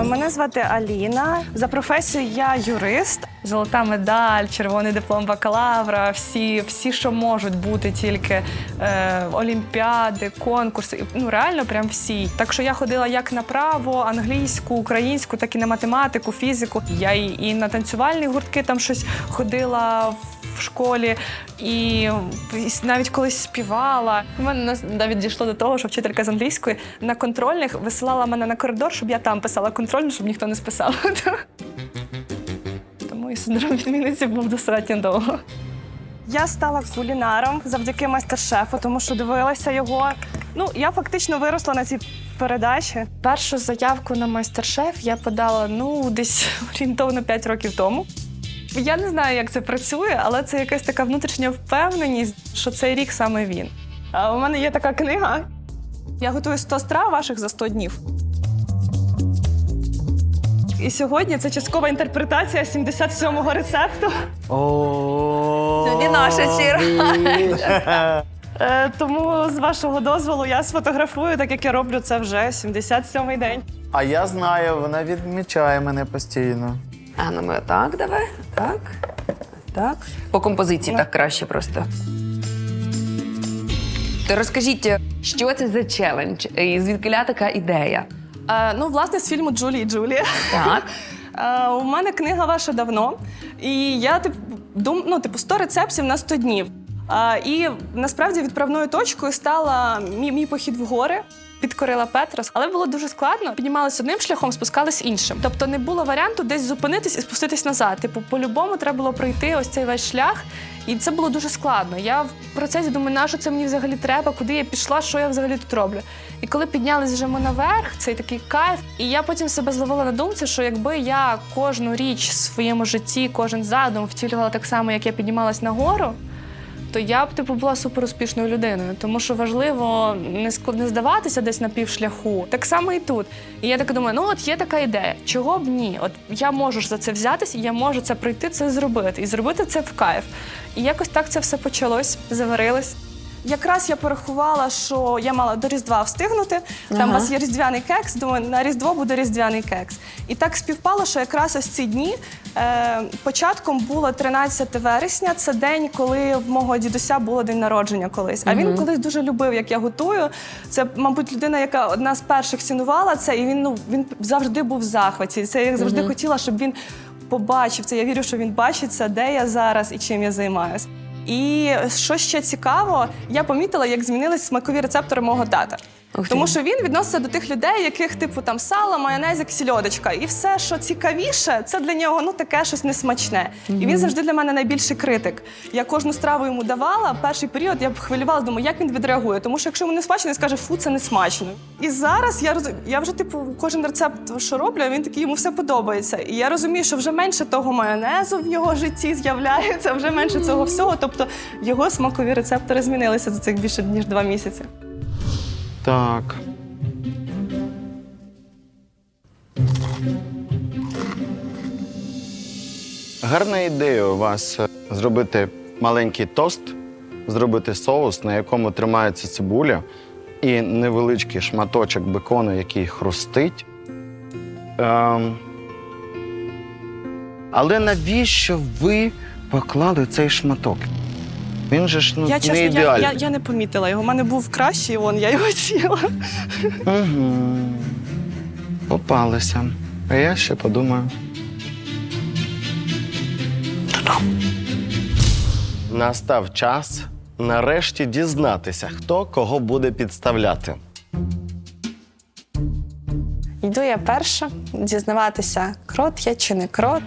Е, Мене звати Аліна. За професією я юрист. Золота медаль, червоний диплом бакалавра, всі, всі, що можуть бути тільки е, олімпіади, конкурси. Ну реально, прям всі. Так що я ходила як на право, англійську, українську, так і на математику, фізику. Я і, і на танцювальні гуртки там щось ходила в школі, і, навіть колись співала. У мене навіть дійшло до того, що вчителька з англійської на контрольних висилала мене на коридор, щоб я там писала контрольну, щоб ніхто не списав. Тому і синдром відмінниці був достатньо довго. Я стала кулінаром завдяки майстер-шефу, тому що дивилася його. Ну, я фактично виросла на цій передачі. Першу заявку на майстер-шеф я подала ну десь орієнтовно 5 років тому. Я не знаю, як це працює, але це якась така внутрішня впевненість, що цей рік саме він. А у мене є така книга. Я готую 100 страв ваших за 100 днів. І сьогодні це часткова інтерпретація 77-го рецепту. Сьогодні наша черга. Е, тому з вашого дозволу я сфотографую, так як я роблю це вже 77-й день. А я знаю, вона відмічає мене постійно. А ну ми так, давай. Так. Так. По композиції так краще просто. То розкажіть, що це за челендж? І звідки така ідея? Е, ну, власне, з фільму Джулі і Джулія. Так. Е, у мене книга ваша давно, і я типу, дум, ну, типу 100 рецептів на 100 днів. Е, і насправді відправною точкою стала мій, мій похід в гори. Підкорила Петрос, але було дуже складно. Піднімалися одним шляхом, спускались іншим. Тобто не було варіанту десь зупинитись і спуститись назад. Типу, по-любому треба було пройти ось цей весь шлях. І це було дуже складно. Я в процесі думаю, на що це мені взагалі треба, куди я пішла, що я взагалі тут роблю. І коли піднялись вже ми наверх, цей такий кайф. І я потім себе зловила на думці, що якби я кожну річ в своєму житті, кожен задум втілювала так само, як я піднімалась нагору, то я б типу була суперуспішною людиною. Тому що важливо не не здаватися десь на півшляху. Так само і тут. І я так думаю, ну от є така ідея, чого б ні? От я можу за це взятись, я можу це прийти, це зробити. І зробити це в кайф. І якось так це все почалось, заварилось. Якраз я порахувала, що я мала до Різдва встигнути. Там у вас є різдвяний кекс. Думаю, на Різдво буде різдвяний кекс. І так співпало, що якраз ось ці дні е, початком було 13 вересня. Це день, коли в мого дідуся було день народження колись. А він колись дуже любив, як я готую. Це, мабуть, людина, яка одна з перших цінувала це, і він ну він завжди був в захваті. Це я завжди хотіла, щоб він побачив це. Я вірю, що він бачить це, де я зараз і чим я займаюся. І що ще цікаво, я помітила, як змінились смакові рецептори мого тата. Ух ти. Тому що він відноситься до тих людей, яких типу там сало, майонезик, сільодочка. І все, що цікавіше, це для нього ну таке щось несмачне. І він завжди для мене найбільший критик. Я кожну страву йому давала. Перший період я б хвилювалася, думаю, як він відреагує. Тому що якщо йому не смачно, він скаже, фу, це не смачно. І зараз я роз... я вже типу кожен рецепт, що роблю, він такий йому все подобається. І я розумію, що вже менше того майонезу в його житті з'являється, вже менше цього всього. Тобто його смакові рецептори змінилися за цих більше ніж два місяці. Так. Гарна ідея у вас е, зробити маленький тост, зробити соус, на якому тримається цибуля, і невеличкий шматочок бекону, який хрустить. Ем... Але навіщо ви поклали цей шматок? Він же ж ну, Я не чесно, я, ідеальний. я, я не помітила його. У мене був кращий, он, я його з'їла. Угу. Попалися. А я ще подумаю. Настав час нарешті дізнатися, хто кого буде підставляти. Йду я перша дізнаватися, крот я чи не крот.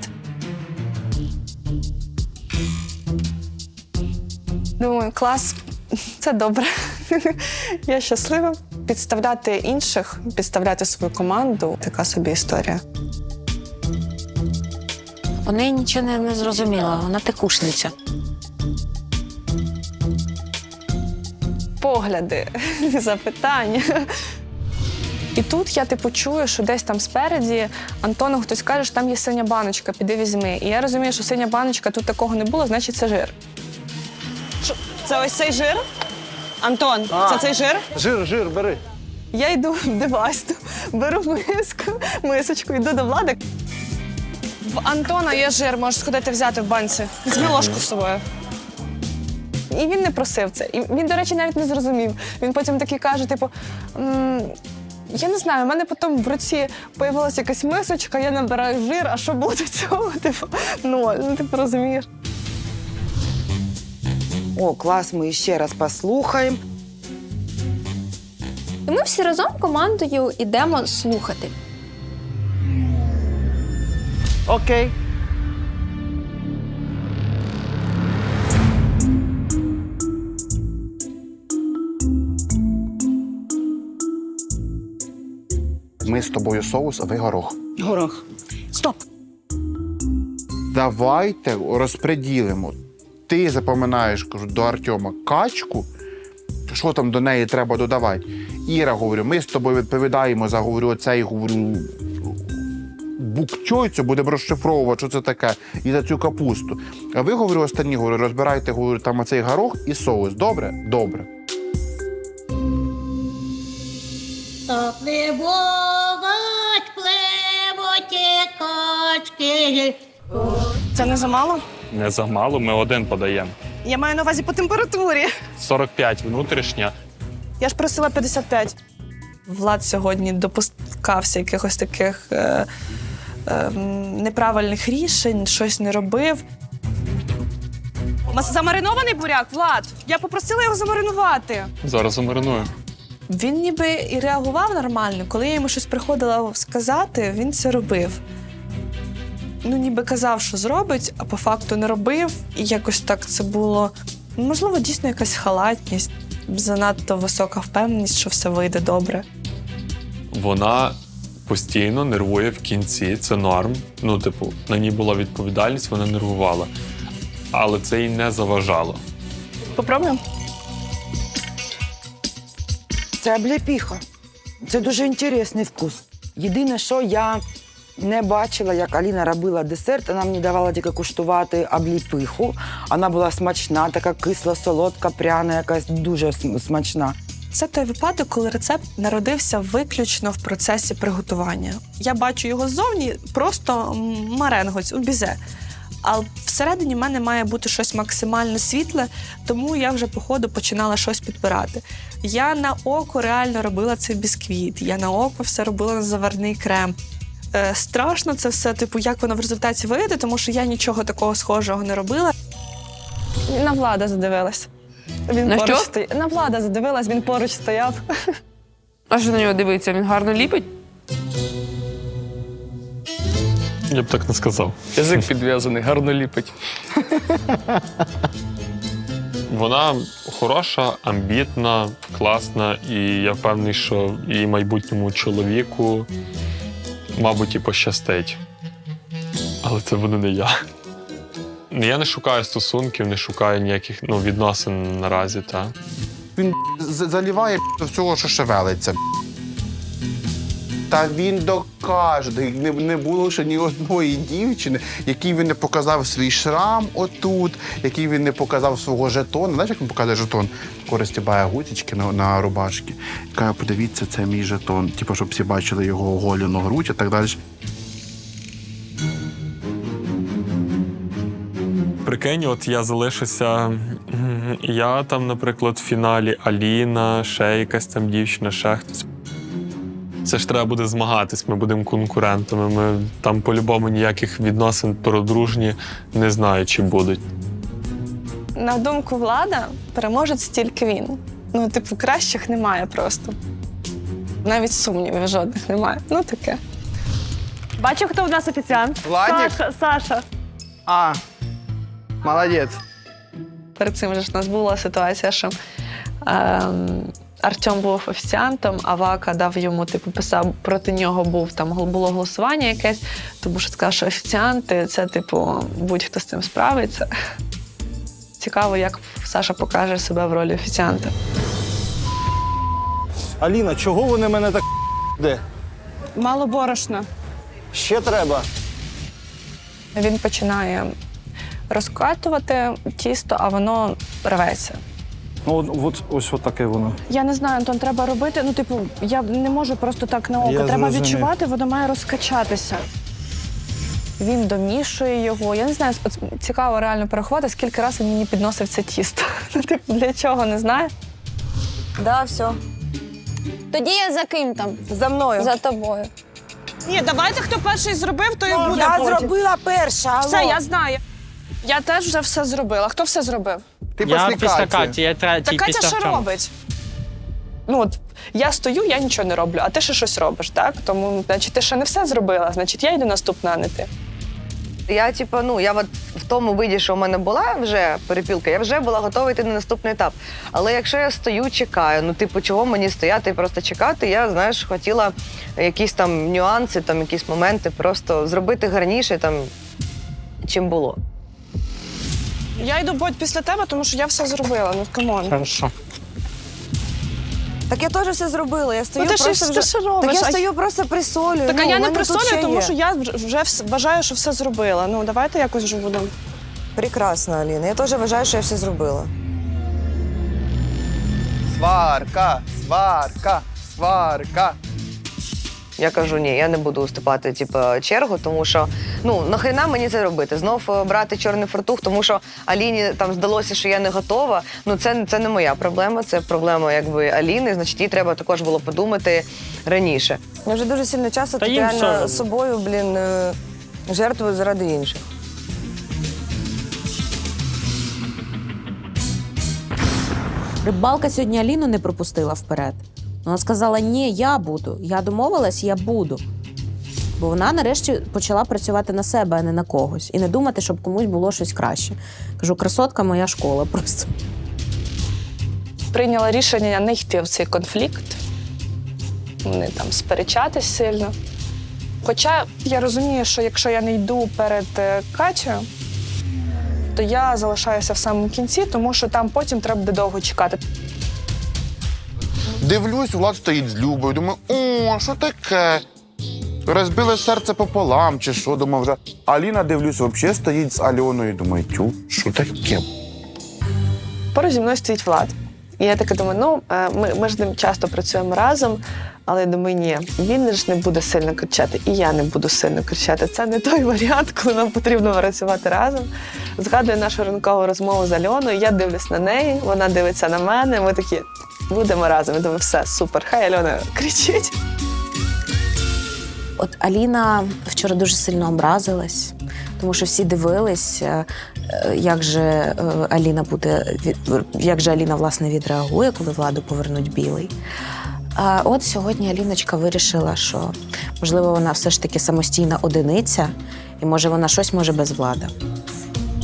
Думаю, клас, це добре. Я щаслива. Підставляти інших, підставляти свою команду така собі історія. У неї нічого не, не зрозуміла, вона текушниця. погляди, запитання. І тут я типу чую, що десь там спереді Антону хтось каже, що там є синя баночка, піди візьми. І я розумію, що синя баночка тут такого не було, значить це жир. Це ось цей жир? Антон, це цей жир? Жир, жир, бери. Я йду в девайсту, беру миску, мисочку, йду до влади. В Антона є жир, можеш сходити взяти в банці. Візьми ложку з собою. І він не просив це. І він, до речі, навіть не зрозумів. Він потім такий каже: типу, «М, я не знаю, у мене потім в руці появилася якась мисочка, я набираю жир, а що було до цього? Типу, ну, ну, типу, розумієш. О, клас, ми ще раз послухаємо. І ми всі разом командою йдемо слухати. Окей. Ми з тобою соус, а ви горох. Горох. Стоп. Давайте розпреділимо. Ти запоминаєш, кажу, до Артема качку. Що там до неї треба додавати? Іра, говорю, ми з тобою відповідаємо за говорю, цей говорю. Букчойцю будемо розшифровувати, що це таке, і за цю капусту. А ви говорю, останні говорю, розбирайте говорю, там оцей горох і соус. Добре? Добре. Пливуть, пливуть качки. Це не замало? Не замало, ми один подаємо. Я маю на увазі по температурі. 45 внутрішня. Я ж просила 55. Влад сьогодні допускався якихось таких е, е, неправильних рішень, щось не робив. Мас- Замаринований буряк, Влад. Я попросила його замаринувати. Зараз замариную. Він ніби і реагував нормально. Коли я йому щось приходила сказати, він це робив. Ну, ніби казав, що зробить, а по факту не робив. І якось так це було. Можливо, дійсно якась халатність, занадто висока впевненість, що все вийде добре. Вона постійно нервує в кінці, це норм. Ну, типу, на ній була відповідальність, вона нервувала. Але це їй не заважало. Попробуємо? Це обліпіха. Це дуже інтересний вкус. Єдине, що я не бачила, як Аліна робила десерт, вона мені давала тільки куштувати обліпиху. Вона була смачна, така кисла, солодка, пряна, якась дуже смачна. Це той випадок, коли рецепт народився виключно в процесі приготування. Я бачу його ззовні просто маренгоць у бізе. А всередині в мене має бути щось максимально світле, тому я вже по ходу починала щось підбирати. Я на око реально робила цей бісквіт, я на око все робила на заварний крем. Е, страшно це все, типу, як воно в результаті вийде, тому що я нічого такого схожого не робила. На влада задивилась. Він На поруч що? стояв. На влада задивилась, він поруч стояв. А що на нього дивиться? Він гарно ліпить? Я б так не сказав. Язик підв'язаний, гарно ліпить. Вона хороша, амбітна, класна, і я впевнений, що її майбутньому чоловіку, мабуть, і пощастить. Але це буде не я. Я не шукаю стосунків, не шукаю ніяких ну, відносин наразі, так. Він заліває всього, що шевелиться. Та він докаже, не, не було ще ні одної дівчини, якій він не показав свій шрам отут, який він не показав свого жетона. Знаєш, як він показує жетон? Користі бає гутічки на, на рубашки. Каже, подивіться, це мій жетон. Типу, щоб всі бачили його оголену грудь і так далі. Прикинь, от я залишуся. Я там, наприклад, в фіналі Аліна, ще якась там дівчина, ще хтось. Це ж треба буде змагатись, ми будемо конкурентами. Ми там по-любому ніяких відносин про дружні не знаю, чи будуть. На думку влада, переможець тільки він. Ну, типу, кращих немає просто. Навіть сумнівів жодних немає. Ну таке. Бачу, хто в нас офіціант. Владік? Саша, Саша. А, молодець. Перед цим же ж у нас була ситуація, що ем, Артем був офіціантом, а Вака дав йому, типу, писав, проти нього був там було голосування якесь, тому що сказав, що офіціанти це, типу, будь-хто з цим справиться. Цікаво, як Саша покаже себе в ролі офіціанта. Аліна, чого вони мене так де? Мало борошна. Ще треба. Він починає розкатувати тісто, а воно рветься. Ну, от, от, ось отаке воно. Я не знаю, Антон, треба робити. Ну, типу, я не можу просто так на око. Я треба зрозумів. відчувати, воно має розкачатися. Він домішує його. Я не знаю, от цікаво реально порахувати, скільки разів він мені підносив це тісто. Ну, типу, для чого, не знаю. Да, все. Тоді я за ким там? За мною. За тобою. Ні, давайте хто перший зробив, то і буде. Я потім. зробила перша. Все, я знаю. Я теж вже все зробила. Хто все зробив? Ти Я після після Каті. Каті, я третій Та Катя після що Артема. робить? Ну от я стою, я нічого не роблю, а ти ще щось робиш, так? Тому, значить, ти ще не все зробила, значить, я йду наступна, а не ти. Я, типу, ну, я от в тому виді, що в мене була вже перепілка, я вже була готова йти на наступний етап. Але якщо я стою, чекаю, ну, типу, чого мені стояти і просто чекати, я, знаєш, хотіла якісь там нюанси, там якісь моменти просто зробити гарніше, там, чим було. Я йду Бодь, після тебе, тому що я все зробила. Ну камон. Хорошо. Так я теж все зробила. Я стою Ну, ти ж- просто ти вже... ж робиш, Так я а- стою просто присолюю. Так ну, а я у не мене тут ще присолюю, тому є. що я вже вже вс- вважаю, що все зробила. Ну давайте якось вже будемо. Прекрасно, Аліна. Я теж вважаю, що я все зробила. Сварка, сварка, сварка. Я кажу, ні, я не буду уступати типу, чергу, тому що ну нахрена мені це робити? Знов е, брати чорний фартух, тому що Аліні там здалося, що я не готова. Ну це, це не моя проблема, це проблема якби Аліни. Значить, їй треба також було подумати раніше. Я вже дуже сильно часу Та тут реально собою, блін, е, жертвую заради інших. Рибалка сьогодні Аліну не пропустила вперед. Вона сказала: ні, я буду. Я домовилась, я буду. Бо вона нарешті почала працювати на себе, а не на когось, і не думати, щоб комусь було щось краще. Кажу, красотка моя школа просто. Прийняла рішення не йти в цей конфлікт, не там сперечатись сильно. Хоча я розумію, що якщо я не йду перед е, Катєю, то я залишаюся в самому кінці, тому що там потім треба буде довго чекати. Дивлюсь, Влад стоїть з Любою. Думаю, о, що таке? Розбили серце пополам, чи що, думав вже. Аліна, дивлюсь, взагалі стоїть з Альоною. Думаю, тю, що таке? Поруч зі мною стоїть Влад. І я така думаю, ну е, ми, ми ж ним часто працюємо разом, але я думаю, ні, він ж не буде сильно кричати, і я не буду сильно кричати. Це не той варіант, коли нам потрібно працювати разом. Згадую нашу ранкову розмову з Альоною. Я дивлюсь на неї, вона дивиться на мене. Ми такі будемо разом. Я думаю, все супер. Хай Альона кричить. От Аліна вчора дуже сильно образилась, тому що всі дивились, е, е, як же е, Аліна буде як же Аліна власне відреагує, коли владу повернуть білий. А от сьогодні Аліночка вирішила, що можливо вона все ж таки самостійна одиниця, і може вона щось може без влади.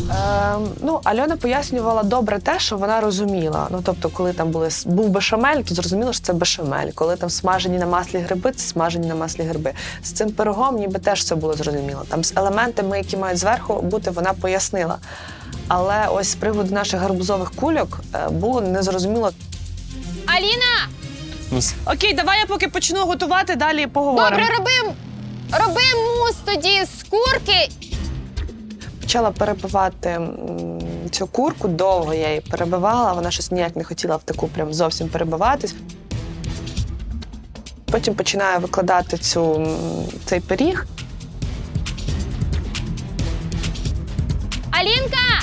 Ем, ну, Альона пояснювала добре те, що вона розуміла. Ну, тобто, коли там були, був бешамель, то зрозуміло, що це бешамель. Коли там смажені на маслі гриби, це смажені на маслі гриби. З цим пирогом ніби теж все було зрозуміло. Там з елементами, які мають зверху бути, вона пояснила. Але ось з приводу наших гарбузових кульок е, було незрозуміло. Аліна, Окей, давай я поки почну готувати, далі поговоримо. добре, роби, роби мус тоді з курки. Почала перебивати цю курку, довго я її перебивала, вона щось ніяк не хотіла в таку прям зовсім перебиватись. Потім починаю викладати цю, цей пиріг. Алінка!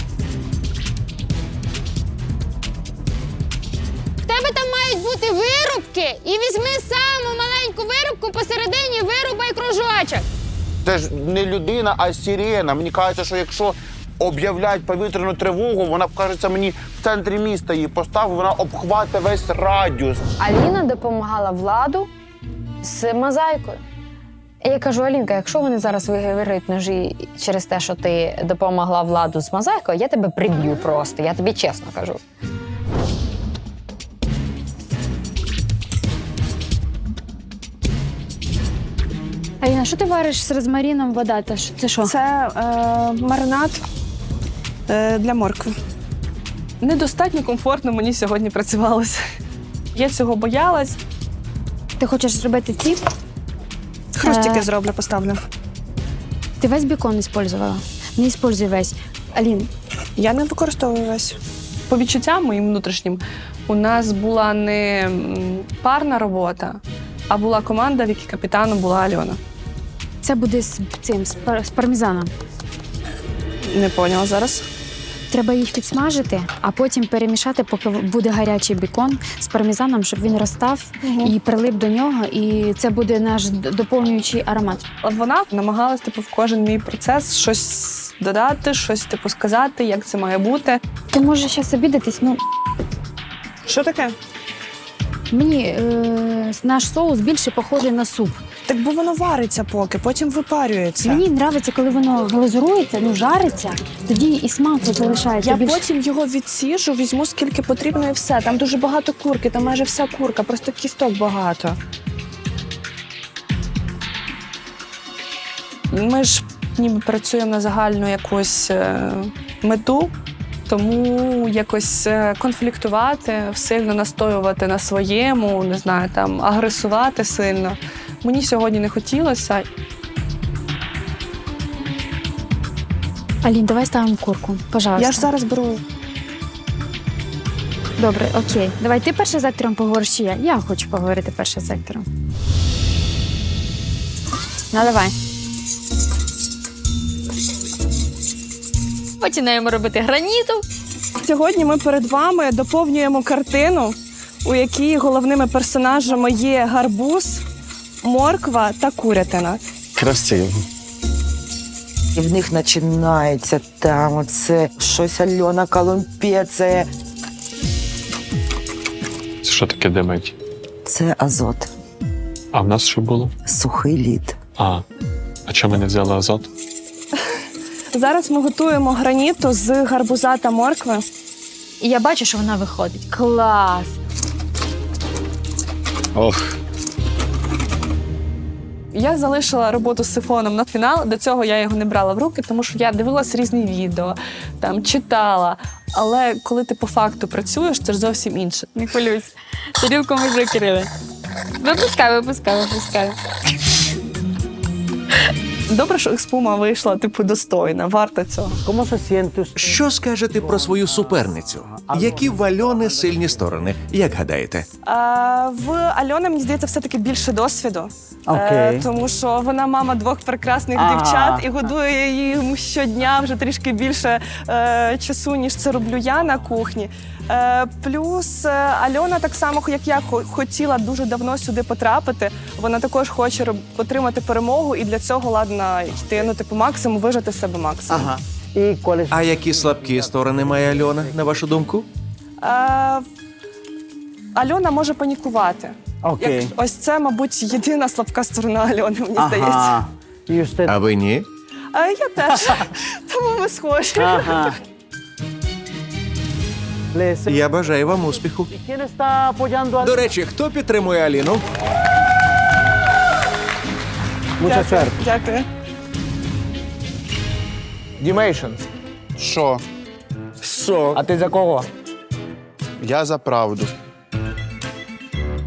В тебе там мають бути вирубки, і візьми саму маленьку вирубку посередині вирубай кружочок. Це ж не людина, а сирена. Мені кажеться, що якщо об'являють повітряну тривогу, вона кажеться мені в центрі міста її поставив, вона обхватить весь радіус. Аліна допомагала владу з мозаїкою. Я кажу, Алінка, якщо вони зараз виграють ножі через те, що ти допомогла владу з мозаїкою, я тебе приб'ю просто. Я тобі чесно кажу. Аліна, що ти вариш з розмаріном вода? Та що- Це що? Це е, маринад е, для моркви. Недостатньо комфортно мені сьогодні працювалося. Я цього боялась. Ти хочеш зробити ці? Хрустики Е. зроблю, поставлю. Ти весь бікон использувала? Не используй весь. Алін, Я не використовую весь. По відчуттям моїм внутрішнім, у нас була не м, парна робота, а була команда, в якій капітаном була Альона. Це буде з цим з, пар- з пармезаном. Не поняла зараз. Треба їх підсмажити, а потім перемішати, поки буде гарячий бікон з пармезаном, щоб він розстав і прилип до нього. І це буде наш д- доповнюючий аромат. От вона намагалась типу, в кожен мій процес щось додати, щось типу сказати, як це має бути. Ти можеш зараз обідатись. Ну Що таке? Мені е, наш соус більше похожий на суп. Так бо воно вариться поки, потім випарюється. Мені подобається, коли воно глазурується, ну жариться, тоді і смак залишається. Я більш- потім його відсіжу, візьму скільки потрібно і все. Там дуже багато курки, там майже вся курка, просто кісток багато. Ми ж ніби працюємо на загальну якусь е, мету, тому якось е, конфліктувати, сильно настоювати на своєму, не знаю, там агресувати сильно. Мені сьогодні не хотілося. Алін, давай ставимо курку. Пожалуйста. Я ж зараз беру Добре, окей. Давай ти перше з актором поговориш чи я? Я хочу поговорити перше з актором. Ну, Починаємо робити граніту. Сьогодні ми перед вами доповнюємо картину, у якій головними персонажами є гарбуз, морква та курятина. Красиво. І в них починається там оце щось Альона Колумпеція. Це що таке димить? Це азот, А в нас що було? сухий лід. А. А чому ми не взяли азот? Зараз ми готуємо граніту з гарбуза та моркви. І я бачу, що вона виходить. Клас! Ох, Я залишила роботу з сифоном на фінал. До цього я його не брала в руки, тому що я дивилась різні відео, там читала. Але коли ти по факту працюєш, це ж зовсім інше. Не хвилюйся. Тарілку ми закрили. Випускай, випускай, випускай. Добре, що експума вийшла, типу, достойна, варта цього. Що скажете про свою суперницю? Які в Альони сильні сторони? Як гадаєте? А, в Альони, мені здається, все-таки більше досвіду. Е, тому що вона мама двох прекрасних дівчат і годує їм щодня вже трішки більше е, часу, ніж це роблю я на кухні. Е, плюс е, Альона, так само, як я, хо- хотіла дуже давно сюди потрапити. Вона також хоче роб- отримати перемогу і для цього ладна йти ну, типу, максимум, вижити з себе максимум. А які слабкі сторони має Альона, на вашу думку? Е, Альона може панікувати. Як, ось це, мабуть, єдина слабка сторона Альони, мені здається. А ви ні? А я теж. Тому ми схожі. Я бажаю вам успіху. До речі, хто підтримує Аліну? Дякую. Дякую. Дімейшн. Що? Що? А ти за кого? Я за правду.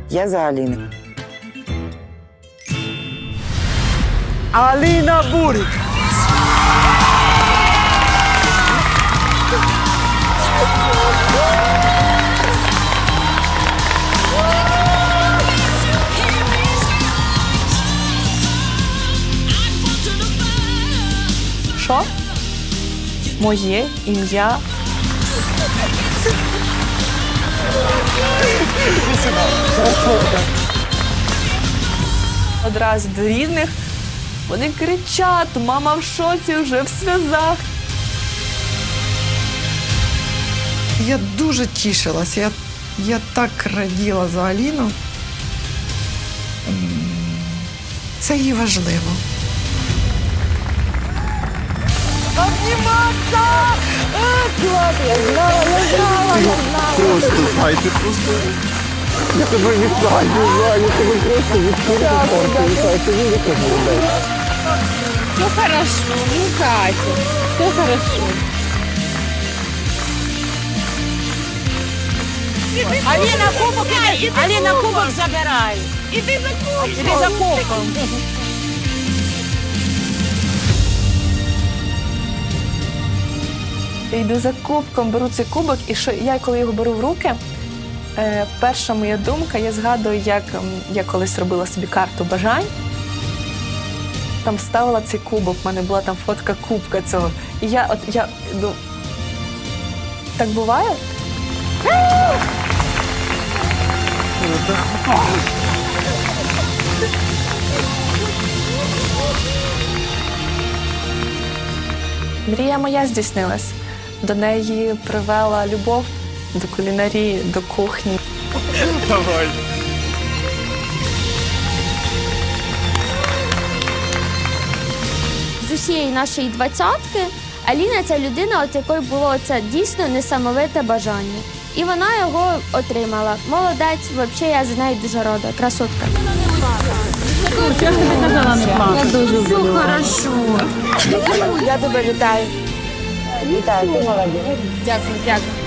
Я за Аліну. Аліна Бурик. Моє ім'я. Одразу до рідних. Вони кричать, мама в шоці, вже в сльозах. Я дуже тішилась. Я, я так раділа за Аліну. Це їй важливо. Просто знаєте, просто. Я тебе вітаю, вітаю, я тебе просто відкрию. Все хорошо, ну Катя, все хорошо. Аліна, кубок іди. Аліна, кубок забирай. Іди за кубком. Іди за кубком. Йду за кубком, беру цей кубок, і що я коли його беру в руки, е, перша моя думка, я згадую, як ем, я колись робила собі карту бажань. Там ставила цей кубок, в мене була там фотка кубка цього. І я от я ну, так буває? Мрія моя здійснилась. До неї привела любов до кулінарії, до кухні. Давай. з усієї нашої двадцятки Аліна це людина, от якої було це дійсно несамовите бажання. І вона його отримала. Молодець, взагалі я за нею дуже рада. Красотка. Я дуже люблю. хорошо. Я тебе вітаю. Вітаю, ти молодець. Дякую, дякую.